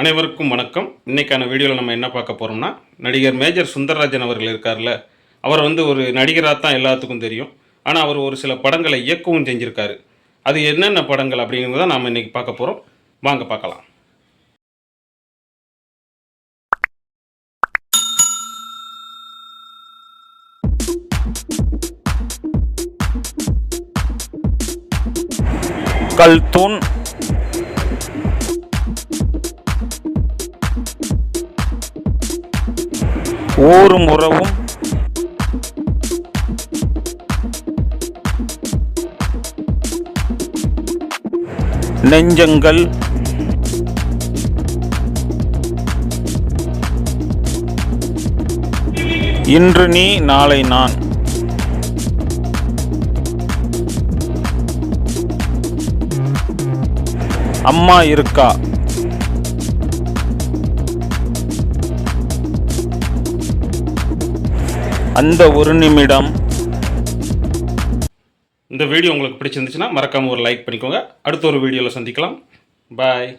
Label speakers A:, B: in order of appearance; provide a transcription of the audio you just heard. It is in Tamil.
A: அனைவருக்கும் வணக்கம். இன்றைக்கான வீடியோவில் நம்ம என்ன பார்க்க போகிறோம்னா நடிகர் மேஜர் சுந்தரராஜன் அவர்கள் இருக்கார்ல அவர் வந்து ஒரு நடிகராக தான் எல்லாத்துக்கும் தெரியும். ஆனால் அவர் ஒரு சில படங்களை இயக்கவும் செஞ்சுருக்காரு. அது என்னென்ன படங்கள் அப்படிங்கிறத நாம் இன்னைக்கு பார்க்க போகிறோம் வாங்க பார்க்கலாம்.
B: கல்தூன் ஊரும் உறவும். நெஞ்சங்கள். இன்று நீ நாளை நான். அம்மா இருக்கா? அந்த ஒரு நிமிடம்.
A: இந்த வீடியோ உங்களுக்கு பிடிச்சிருந்துச்சுன்னா மறக்காமல் ஒரு லைக் பண்ணிக்கோங்க. அடுத்த ஒரு வீடியோவில் சந்திக்கலாம். பாய்